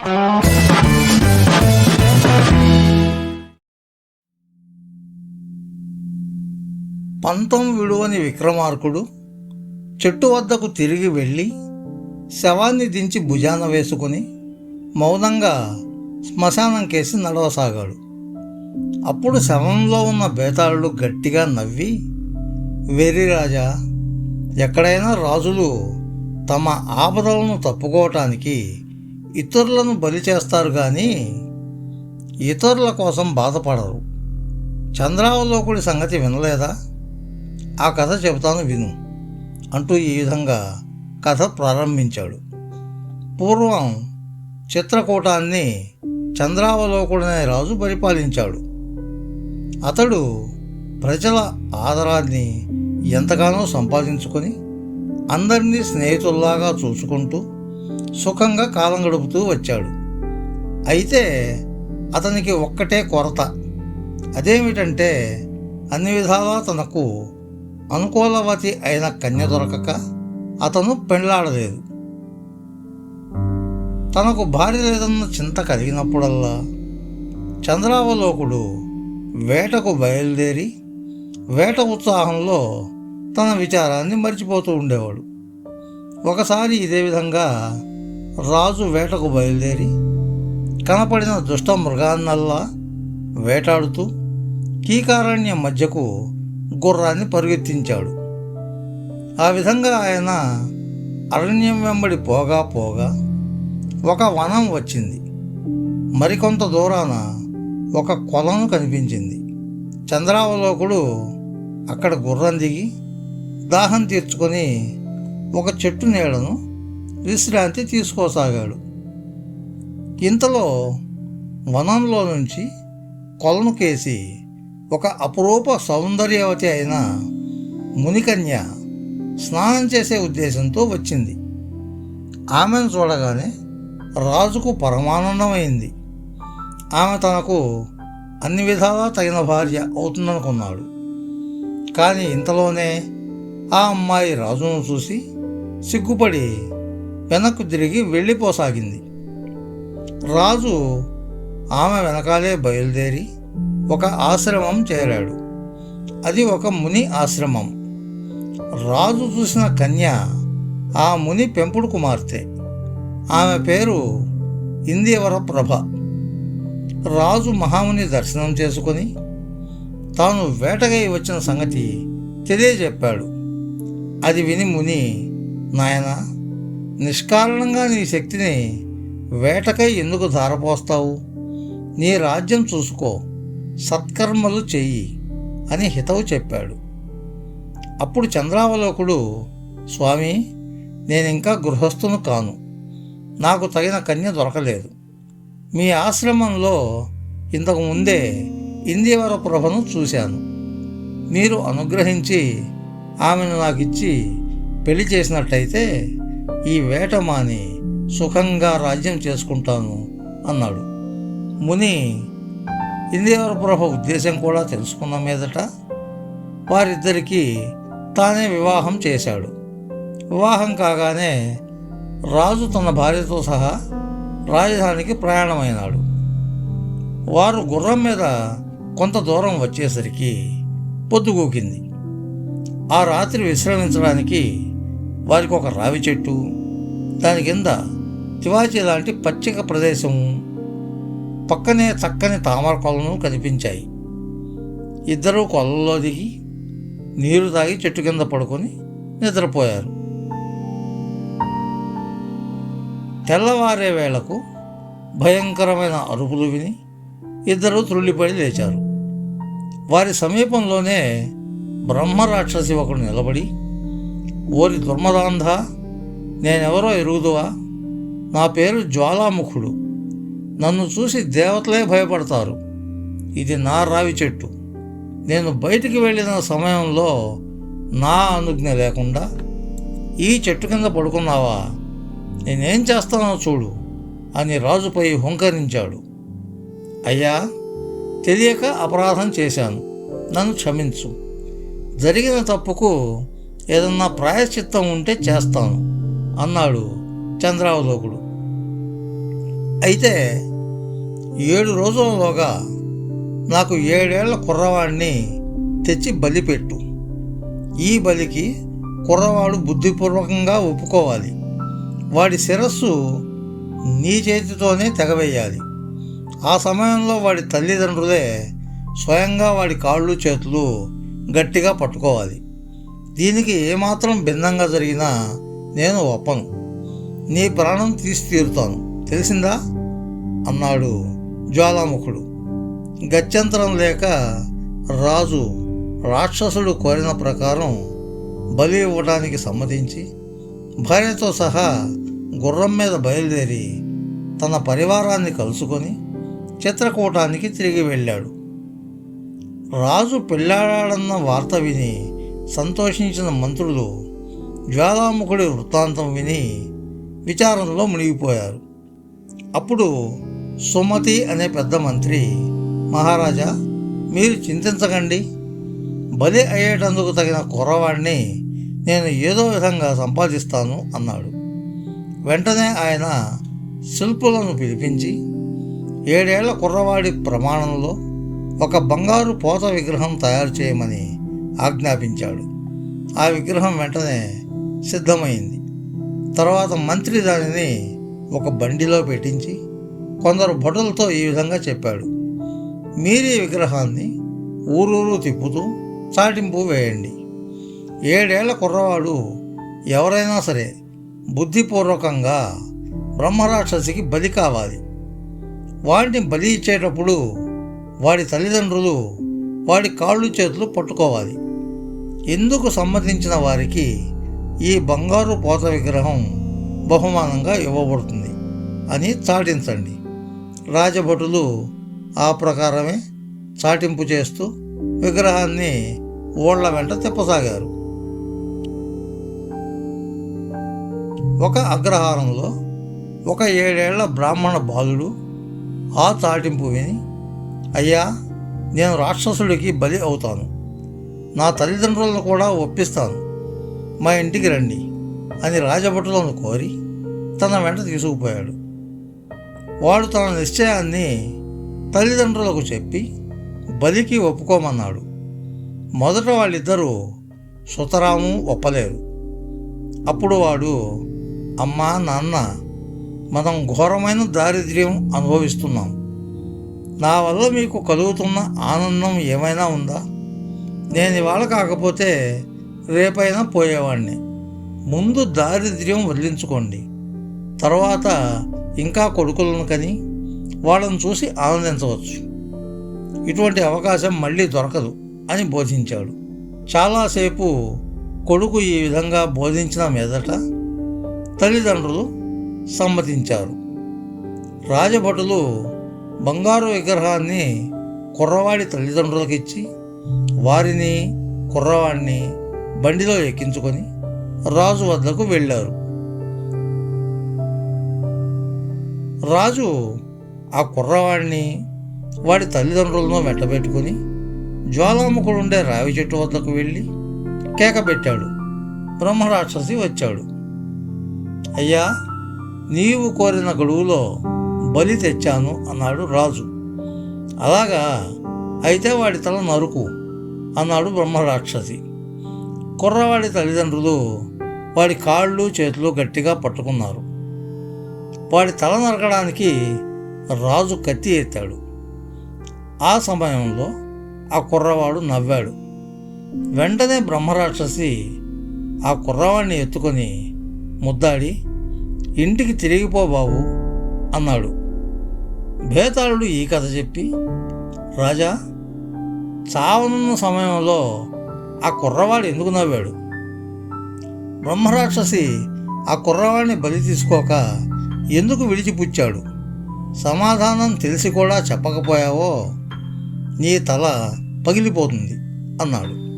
పంతం విడువని విక్రమార్కుడు చెట్టు వద్దకు తిరిగి వెళ్ళి శవాన్ని దించి భుజాన వేసుకొని మౌనంగా శ్మశానం కేసి నడవసాగాడు. అప్పుడు శవంలో ఉన్న బేతాళుడు గట్టిగా నవ్వి వెర్రిరాజా ఎక్కడైనా రాజులు తమ ఆపదలను తప్పుకోవటానికి ఇతరులను బలి చేస్తారు కానీ ఇతరుల కోసం బాధపడరు. చంద్రావలోకుడి సంగతి వినలేదా? ఆ కథ చెబుతాను విను అంటూ ఈ విధంగా కథ ప్రారంభించాడు. పూర్వం చిత్రకూటాన్ని చంద్రావలోకుడనే రాజు పరిపాలించాడు. అతడు ప్రజల ఆదరాన్ని ఎంతగానో సంపాదించుకొని అందరినీ స్నేహితుల్లాగా చూసుకుంటూ సుఖంగా కాలం గడుపుతూ వచ్చాడు. అయితే అతనికి ఒక్కటే కొరత. అదేమిటంటే అన్ని విధాలా తనకు అనుకూలవతి అయిన కన్య దొరకక అతను పెళ్ళాడలేదు తనకు భార్య లేదన్న చింత కలిగినప్పుడల్లా చంద్రావలోకుడు వేటకు బయలుదేరి వేట ఉత్సాహంలో తన విచారాన్ని మర్చిపోతూ ఉండేవాడు. ఒకసారి ఇదే విధంగా రాజు వేటకు బయలుదేరి కనపడిన దుష్ట మృగాన్నల్లా వేటాడుతూ కీకారణ్యం మధ్యకు గుర్రాన్ని పరుగెత్తించాడు. ఆ విధంగా ఆయన అరణ్యం వెంబడి పోగా పోగా ఒక వనం వచ్చింది. మరికొంత దూరాన ఒక కొలను కనిపించింది. చంద్రావలోకుడు అక్కడ గుర్రం దిగి దాహం తీర్చుకొని ఒక చెట్టు నీడను విశ్రాంతి తీసుకోసాగాడు. ఇంతలో వనంలో నుంచి కొలను కేసి ఒక అపురూప సౌందర్యవతి అయిన మునికన్య స్నానం చేసే ఉద్దేశంతో వచ్చింది. ఆమెను చూడగానే రాజుకు పరమానందమైంది. ఆమె తనకు అన్ని విధాలా తగిన భార్య అవుతుందనుకున్నాడు. కానీ ఇంతలోనే ఆ అమ్మాయి రాజును చూసి సిగ్గుపడి వెనక్కు తిరిగి వెళ్ళిపోసాగింది. రాజు ఆమె వెనకాలే బయలుదేరి ఒక ఆశ్రమం చేరాడు. అది ఒక ముని ఆశ్రమం. రాజు చూసిన కన్య ఆ ముని పెంపుడు కుమార్తె. ఆమె పేరు ఇందివర ప్రభ. రాజు మహాముని దర్శనం చేసుకొని తాను వేటగై వచ్చిన సంగతి తెలియజెప్పాడు. అది విని ముని నాయనా నిష్కారణంగా నీ శక్తిని వేటకై ఎందుకు ధారపోస్తావు? నీ రాజ్యం చూసుకో సత్కర్మలు చెయ్యి అని హితవు చెప్పాడు. అప్పుడు చంద్రావలోకుడు స్వామి నేను ఇంకా గృహస్థును కాను. నాకు తగిన కన్య దొరకలేదు. మీ ఆశ్రమంలో ఇంతకు ముందే ఇందివర ప్రభను చూశాను. మీరు అనుగ్రహించి ఆమెను నాకు ఇచ్చి పెళ్ళి చేసినట్టయితే ఈ వేట మాని సుఖంగా రాజ్యం చేసుకుంటాను అన్నాడు. ముని ఇందేవరప్రభ ఉద్దేశం కూడా తెలుసుకున్న మీదట వారిద్దరికీ తానే వివాహం చేశాడు. వివాహం కాగానే రాజు తన భార్యతో సహా రాజధానికి ప్రయాణమైనాడు. వారు గుర్రం మీద కొంత దూరం వచ్చేసరికి పొద్దుగూకింది. ఆ రాత్రి విశ్రమించడానికి వారికి ఒక రావి చెట్టు దాని కింద తివాచి లాంటి పచ్చిక ప్రదేశము పక్కనే చక్కని తామర కొలను కనిపించాయి. ఇద్దరూ కొలంలో దిగి నీరు తాగి చెట్టు కింద పడుకొని నిద్రపోయారు. తెల్లవారే వేళకు భయంకరమైన అరుపులు విని ఇద్దరూ త్రుళ్ళిపడి లేచారు. వారి సమీపంలోనే బ్రహ్మరాక్షసి ఒకడు నిలబడి ఓరి దుర్మదాంధ నేనెవరో ఎరుగుదువా? నా పేరు జ్వాలాముఖుడు. నన్ను చూసి దేవతలే భయపడతారు. ఇది నా రావి చెట్టు. నేను బయటికి వెళ్ళిన సమయంలో నా అనుజ్ఞ లేకుండా ఈ చెట్టు కింద పడుకున్నావా? నేనేం చేస్తానో చూడు అని రాజుపై హుంకరించాడు. అయ్యా తెలియక అపరాధం చేశాను. నన్ను క్షమించు. జరిగిన తప్పుకు ఏదన్నా ప్రాయశ్చిత్తం ఉంటే చేస్తాను అన్నాడు చంద్రావలోకుడు. అయితే ఏడు రోజులలోగా నాకు ఏడేళ్ళ కుర్రవాడిని తెచ్చి బలిపెట్టు ఈ బలికి కుర్రవాడు బుద్ధిపూర్వకంగా ఒప్పుకోవాలి. వాడి శిరస్సు నీ చేతితోనే తెగవేయాలి. ఆ సమయంలో వాడి తల్లిదండ్రులే స్వయంగా వాడి కాళ్ళు చేతులు గట్టిగా పట్టుకోవాలి. దీనికి ఏమాత్రం భిన్నంగా జరిగినా నేను ఒప్పను. నీ ప్రాణం తీసి తీరుతాను తెలిసిందా? అన్నాడు జ్వాలాముఖుడు. గత్యంతరం లేక రాజు రాక్షసుడు కోరిన ప్రకారం బలి ఇవ్వడానికి సమ్మతించి భార్యతో సహా గుర్రం మీద బయలుదేరి తన పరివారాన్ని కలుసుకొని చిత్రకూటానికి తిరిగి వెళ్ళాడు. రాజు పెళ్ళాడన్న వార్త విని సంతోషించిన మంత్రులు జ్వాలాముఖుడి వృత్తాంతం విని విచారంలో మునిగిపోయారు. అప్పుడు సుమతి అనే పెద్ద మంత్రి మహారాజా మీరు చింతించకండి. బలి అయ్యేటందుకు తగిన కుర్రవాడిని నేను ఏదో విధంగా సంపాదిస్తాను అన్నాడు. వెంటనే ఆయన శిల్పులను పిలిపించి ఏడేళ్ళ కుర్రవాడి ప్రమాణంలో ఒక బంగారు పోత విగ్రహం తయారు చేయమని ఆజ్ఞాపించాడు. ఆ విగ్రహం వెంటనే సిద్ధమైంది. తర్వాత మంత్రి దానిని ఒక బండిలో పెట్టించి కొందరు భటులతో ఈ విధంగా చెప్పాడు. మీరీ విగ్రహాన్ని ఊరూరు తిప్పుతూ చాటింపు వేయండి. ఏడేళ్ళ కుర్రవాడు ఎవరైనా సరే బుద్ధిపూర్వకంగా బ్రహ్మరాక్షసికి బలి కావాలి. వాడిని బలి ఇచ్చేటప్పుడు వాడి తల్లిదండ్రులు వాడి కాళ్ళు చేతులు పట్టుకోవాలి. ఎందుకు సమ్మతించిన వారికి ఈ బంగారు పోత విగ్రహం బహుమానంగా ఇవ్వబడుతుంది అని చాటించండి. రాజభటులు ఆ ప్రకారమే చాటింపు చేస్తూ విగ్రహాన్ని ఓళ్ళ వెంట తిప్పసాగారు. ఒక అగ్రహారంలో ఒక ఏడేళ్ళ బ్రాహ్మణ బాలుడు ఆ చాటింపు విని అయ్యా నేను రాక్షసుడికి బలి అవుతాను. నా తల్లిదండ్రులను కూడా ఒప్పిస్తాను. మా ఇంటికి రండి అని రాజభటులను కోరి తన వెంట తీసుకుపోయాడు. వాడు తన నిశ్చయాన్ని తల్లిదండ్రులకు చెప్పి బలికి ఒప్పుకోమన్నాడు. మొదట వాళ్ళిద్దరూ సుతరాము ఒప్పలేరు. అప్పుడు వాడు అమ్మా నాన్న మనం ఘోరమైన దారిద్ర్యం అనుభవిస్తున్నాం. నా వల్ల మీకు కలుగుతున్న ఆనందం ఏమైనా ఉందా? నేను ఇవాళ కాకపోతే రేపైనా పోయేవాడిని ముందు దారిద్ర్యం వదిలించుకోండి. తర్వాత ఇంకా కొడుకులను కని వాళ్ళని చూసి ఆనందించవచ్చు. ఇటువంటి అవకాశం మళ్ళీ దొరకదు అని బోధించాడు. చాలాసేపు కొడుకు ఈ విధంగా బోధించిన మీదట తల్లిదండ్రులు సమ్మతించారు. రాజభటులు బంగారు విగ్రహాన్ని కుర్రవాడి తల్లిదండ్రులకు ఇచ్చి వారిని కుర్రవాడిని బండిలో ఎక్కించుకొని రాజు వద్దకు వెళ్ళారు. రాజు ఆ కుర్రవాడిని వాడి తల్లిదండ్రులను వెంటబెట్టుకుని జ్వాలాముఖుడుండే రావి చెట్టు వద్దకు వెళ్ళి కేక పెట్టాడు. బ్రహ్మరాక్షసి వచ్చాడు. అయ్యా నీవు కోరిన గడువులో బలి తెచ్చాను అన్నాడు రాజు. అలాగా? అయితే వాడి తల నరుకు అన్నాడు బ్రహ్మరాక్షసి. కుర్రవాడి తల్లిదండ్రులు వాడి కాళ్ళు చేతులు గట్టిగా పట్టుకున్నారు. వాడి తల నరకడానికి రాజు కత్తి ఎత్తాడు. ఆ సమయంలో ఆ కుర్రవాడు నవ్వాడు. వెంటనే బ్రహ్మరాక్షసి ఆ కుర్రవాడిని ఎత్తుకొని ముద్దాడి ఇంటికి తిరిగిపో బాబు అన్నాడు. బేతాళుడు ఈ కథ చెప్పి రాజా చావనున్న సమయంలో ఆ కుర్రవాడు ఎందుకు నవ్వాడు? బ్రహ్మరాక్షసి ఆ కుర్రవాడిని బలి తీసుకోక ఎందుకు విడిచిపుచ్చాడు? సమాధానం తెలిసి కూడా చెప్పకపోయావో? నీ తల పగిలిపోతుంది అన్నాడు.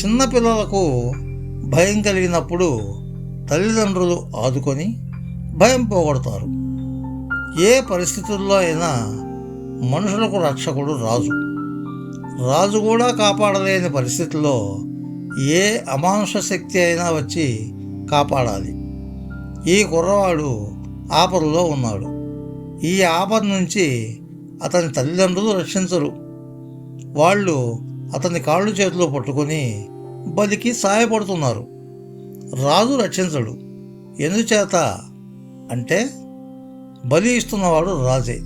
చిన్నపిల్లలకు భయం కలిగినప్పుడు తల్లిదండ్రులు ఆదుకొని భయం పోగొడతారు. ఏ పరిస్థితుల్లో అయినా మనుషులకు రక్షకుడు రాజు. రాజు కూడా కాపాడలేని పరిస్థితుల్లో ఏ అమానుష శక్తి అయినా వచ్చి కాపాడాలి. ఈ కుర్రవాడు ఆపదలో ఉన్నాడు. ఈ ఆపద నుంచి అతని తల్లిదండ్రులు రక్షించరు. వాళ్ళు అతని కాళ్ళు చేతిలో పట్టుకొని బలికి సాయపడుతున్నారు. రాజు రక్షించడు. ఎందుచేత అంటే బలి ఇస్తున్నవాడు రాజే.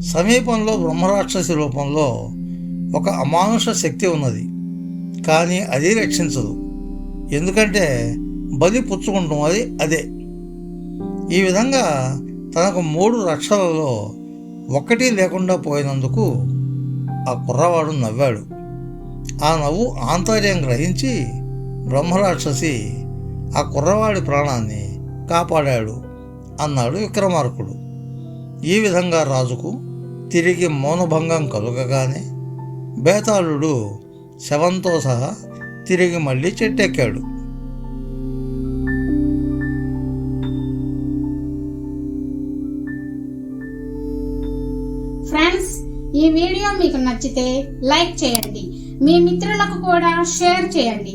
సమీపంలో బ్రహ్మరాక్షసి రూపంలో ఒక అమానుష శక్తి ఉన్నది కానీ అది రక్షించదు. ఎందుకంటే బలి పుచ్చుకుంటున్నది అదే. ఈ విధంగా తనకు మూడు రక్షలలో ఒకటి లేకుండా పోయినందుకు ఆ కుర్రవాడు నవ్వాడు. ఆ నవ్వు ఆంతర్యం గ్రహించి బ్రహ్మరాక్షసి ఆ కుర్రవాడి ప్రాణాన్ని కాపాడాడు. అన్నాడు విక్రమార్కుడు. ఈ విధంగా రాజుకు తిరిగి మౌనభంగం కలుగగానే బేతాళుడు శవంతో సహా తిరిగి మళ్ళీ చెట్టెక్కాడు. ఫ్రెండ్స్ ఈ వీడియో మీకు నచ్చితే లైక్ చేయండి. మీ మిత్రులకు కూడా షేర్ చేయండి.